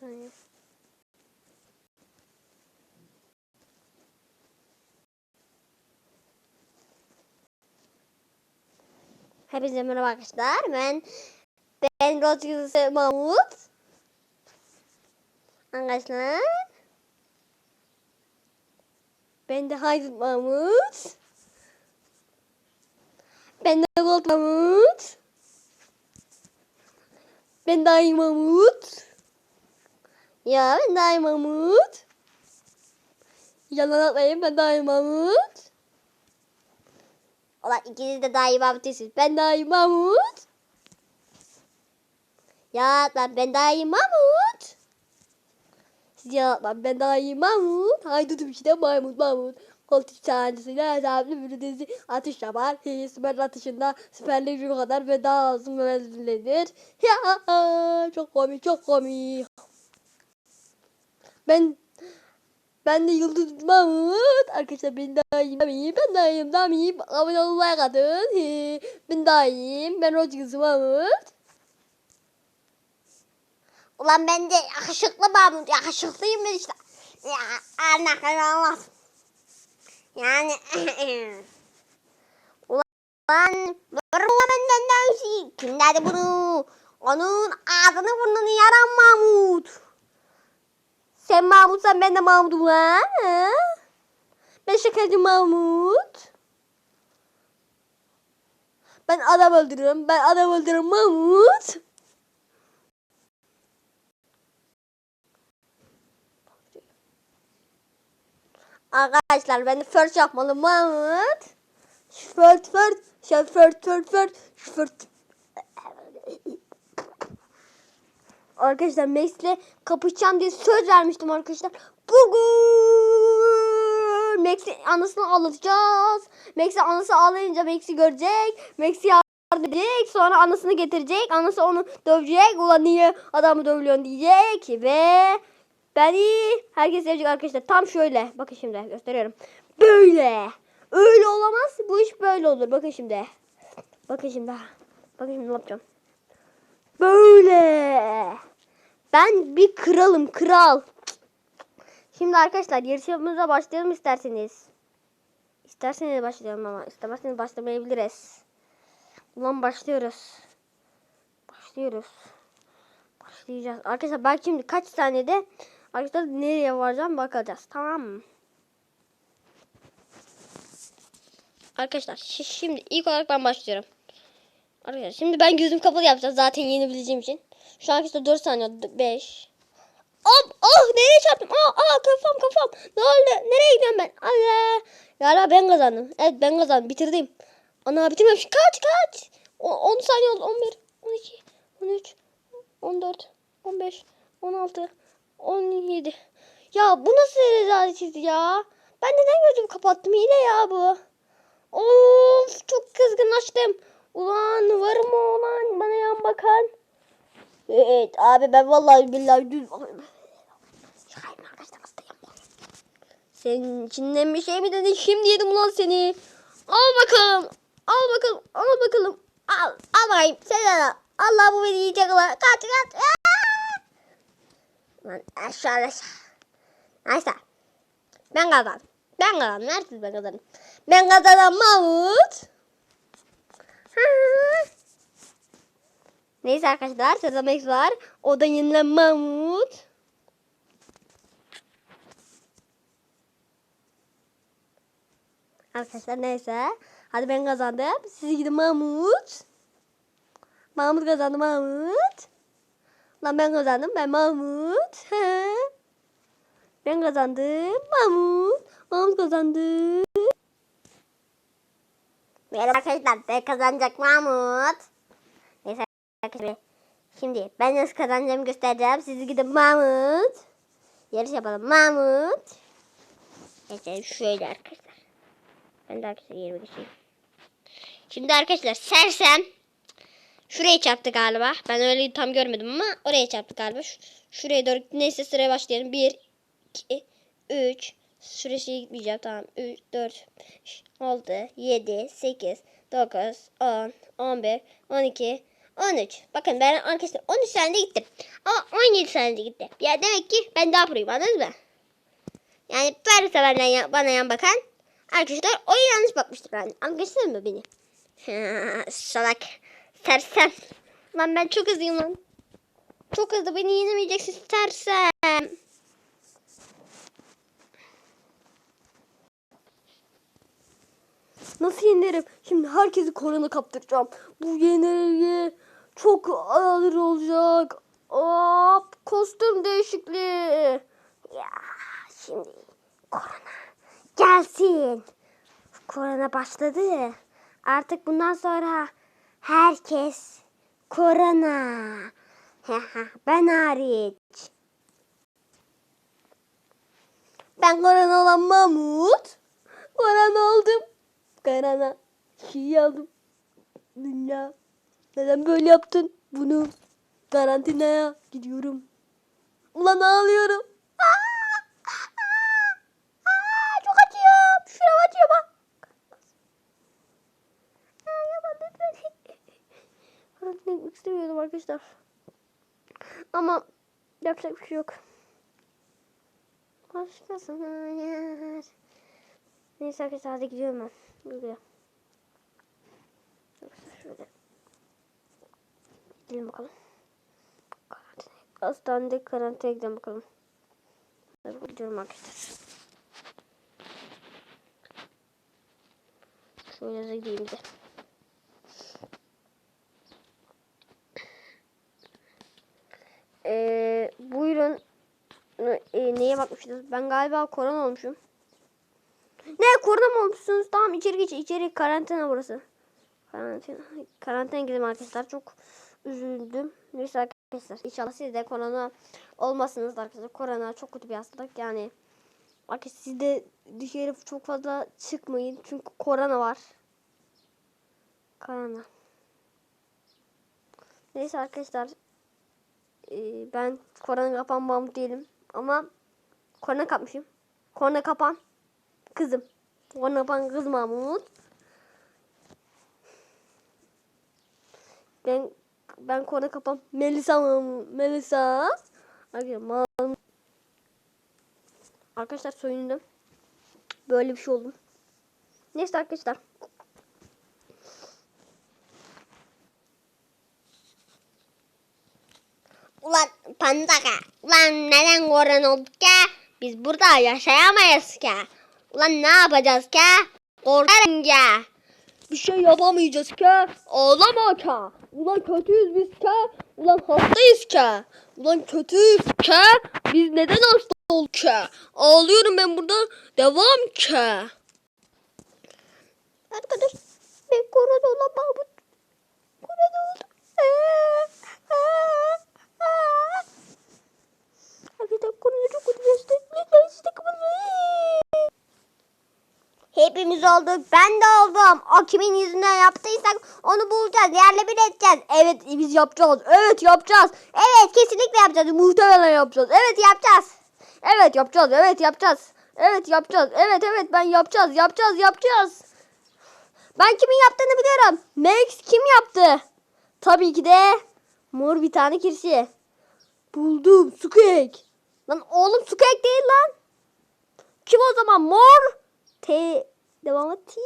saniye. Hepinize merhaba arkadaşlar. Ben ben Rozgüzü Mahmut. Arkadaşlar. Ben de Haydut Mahmut. Ben de Gold Mahmut. Ben de Ay Mahmut. Ya ben de Ay Mahmut. Yalan atmayın ben de Ay Mahmut. Ulan ikiniz de iyi Mahmut değilsiniz. Ben iyi Mahmut. Ya lan ben iyi Mahmut. Siz ya ben iyi Mahmut. Haydut'um işte Mahmut Mahmut. Koltuk hesaplı bir dizi atış yapar. Hi, süper atışında süperlik bu kadar ve daha azım öğrenilir. Ya çok komik çok komik. Ben ben de Yıldız Mahmut. Arkadaşlar ben daha iyiyim. Ben iyiyim. Ben daha iyiyim. Daha iyiyim. Abone olmaya kadın. Ben daha iyiyim. Ben Rojgız Mahmut. Ulan ben de yakışıklı Mahmut. Yakışıklıyım ben işte. Ya Allah Allah. Yani Ulan vurma benden daha iyi. Kim dedi bunu? Onun ağzını burnunu yaran Mahmut. Sen Mahmutsan ben de Mahmut'um ha? Ben şakacı Mahmut. Ben adam öldürürüm. Ben adam öldürürüm Mahmut. Arkadaşlar ben first yapmalı Mahmut. First first. Şey first first first. Arkadaşlar Max'le kapışacağım diye söz vermiştim arkadaşlar. Bugün Max'in anasını ağlatacağız. Max'in anası ağlayınca Max'i görecek. Max'i yardım edecek. Sonra anasını getirecek. Anası onu dövecek. Ulan niye adamı dövüyorsun diyecek. Ve beni herkes sevecek arkadaşlar. Tam şöyle. Bakın şimdi gösteriyorum. Böyle. Öyle olamaz. Bu iş böyle olur. Bakın şimdi. Bakın şimdi. Bakın şimdi ne yapacağım. Böyle. Ben bir kralım kral. Şimdi arkadaşlar yarışmamıza başlayalım isterseniz. İsterseniz başlayalım ama istemezseniz başlamayabiliriz. Ulan başlıyoruz. Başlıyoruz. Başlayacağız. Arkadaşlar ben şimdi kaç saniyede arkadaşlar nereye varacağım bakacağız. Tamam mı? Arkadaşlar şi- şimdi ilk olarak ben başlıyorum. Arkadaşlar şimdi ben gözüm kapalı yapacağım zaten yeni bileceğim için. Şu an işte 4 saniye 5. Hop oh nereye çarptım? Aa, aa kafam kafam. Ne oldu? Nereye gidiyorum ben? Allah. Ya la ben kazandım. Evet ben kazandım. Bitirdim. Ana bitirmemiş. Kaç kaç? O, 10 saniye oldu. 11, 12, 13, 14, 15, 16, 17. Ya bu nasıl rezaletiz ya? Ben neden gözümü kapattım? Hile ya bu. Of çok kızgınlaştım. Ulan var mı ulan bana yan bakan? Evet abi ben vallahi billahi düz hastayım. Senin içinden bir şey mi dedin? Şimdi yedim ulan seni. Al bakalım. Al bakalım. Al bakalım. Al. Al bakayım. Sen al. Allah bu beni yiyecek ulan. Kaç kaç. Lan aşağı aşağı. Neyse. Ben kazandım. Ben kazandım. Herkes ben kazandım. Ben kazanan Mahmut. Neyse arkadaşlar sırada Max var. O da yenilen Mahmut. Arkadaşlar neyse. Hadi ben kazandım. Siz gidin Mahmut. Mahmut kazandı Mahmut. Lan ben kazandım. Ben Mahmut. He. Ben kazandım. Mahmut. Mahmut kazandı. Merhaba arkadaşlar. Ben kazanacak Mahmut. Neyse arkadaşlar. Şimdi ben nasıl kazanacağımı göstereceğim. Siz gidin Mahmut. Yarış yapalım. Mahmut. Neyse şöyle arkadaşlar. Ben de arkadaşlar yerime geçeyim. Şimdi arkadaşlar sersem şuraya çarptı galiba. Ben öyle tam görmedim ama oraya çarptı galiba. Şuraya doğru neyse sıraya başlayalım. 1 2 3 Süresi gitmeyeceğim. Tamam. 3 4 5 6 7 8 9 10 11 12 13. Bakın ben arkadaşlar 13 senede gittim. Ama 17 senede gitti. Ya demek ki ben daha proyum anladınız mı? Yani Paris'e benden ya- bana yan bakan arkadaşlar o yanlış bakmıştır yani. Anlaşılır mı beni? Salak. Sersem. Lan ben çok hızlıyım lan. Çok hızlı beni yenemeyeceksin sersem. Nasıl yenerim? Şimdi herkesi korona kaptıracağım. Bu yenilgi çok ağır olacak. Hop, kostüm değişikliği. Ya şimdi korona gelsin. Korona başladı. Artık bundan sonra herkes korona. ben hariç. Ben korona olan Mahmut. Korona oldum. Korona. Şey aldım. Dünya. Neden böyle yaptın bunu? Karantinaya gidiyorum. Ulan ağlıyorum. Çok acıyor. Şuram acıyor bak. Karantinaya istemiyordum arkadaşlar. Ama yapacak bir şey yok. Başkasına yer. Neyse arkadaşlar hadi gidiyorum ben. Buraya. Şöyle. Gidelim bakalım. Karantina. Hastanede karantinaya gidelim bakalım. Gidiyorum arkadaşlar. Şöyle de gideyim de. Ee, buyurun. E, neye bakmıştınız? Ben galiba korona olmuşum. Ne korona mı olmuşsunuz? Tamam içeri geç. içeri karantina burası. Karantina. Karantina gidelim arkadaşlar. Çok üzüldüm. Neyse arkadaşlar. İnşallah siz de korona olmasınız arkadaşlar. Korona çok kötü bir hastalık. Yani arkadaşlar siz de dışarı çok fazla çıkmayın. Çünkü korona var. Korona. Neyse arkadaşlar. Ee, ben korona kapan Mahmut değilim. Ama korona kapmışım. Korona kapan kızım. Korona kapan kız Mahmut. Ben ben korona kapan Melisa Mahmut. Melisa. Arkadaşlar soyundum. Böyle bir şey oldu. Neyse arkadaşlar. Ulan pandaka. Ulan neden korona olduk ya? Biz burada yaşayamayız ki. Ulan ne yapacağız ki? Korkarım ya. Bir şey yapamayacağız ki. Ağlama ki. Ulan kötüyüz biz ki. Ulan hastayız ki. Ulan kötüyüz ki. Biz neden hasta olduk ki? Ağlıyorum ben burada. Devam ki. Arkadaş ben korona olan Mahmut. Korona oldum. Arkadaşlar konuyu çok kötü. Lütfen siz de kapatın. Hepimiz olduk. Ben de oldum. O kimin yüzünden yaptıysak onu bulacağız. Yerle bir edeceğiz. Evet biz yapacağız. Evet yapacağız. Evet kesinlikle yapacağız. Muhtemelen yapacağız. Evet yapacağız. Evet yapacağız. Evet yapacağız. Evet yapacağız. Evet evet ben yapacağız. Yapacağız yapacağız. Ben kimin yaptığını biliyorum. Max kim yaptı? Tabii ki de mor bir tane kirsi. Buldum. Squeak. Lan oğlum Squeak değil lan. Kim o zaman? Mor. T, the one with T?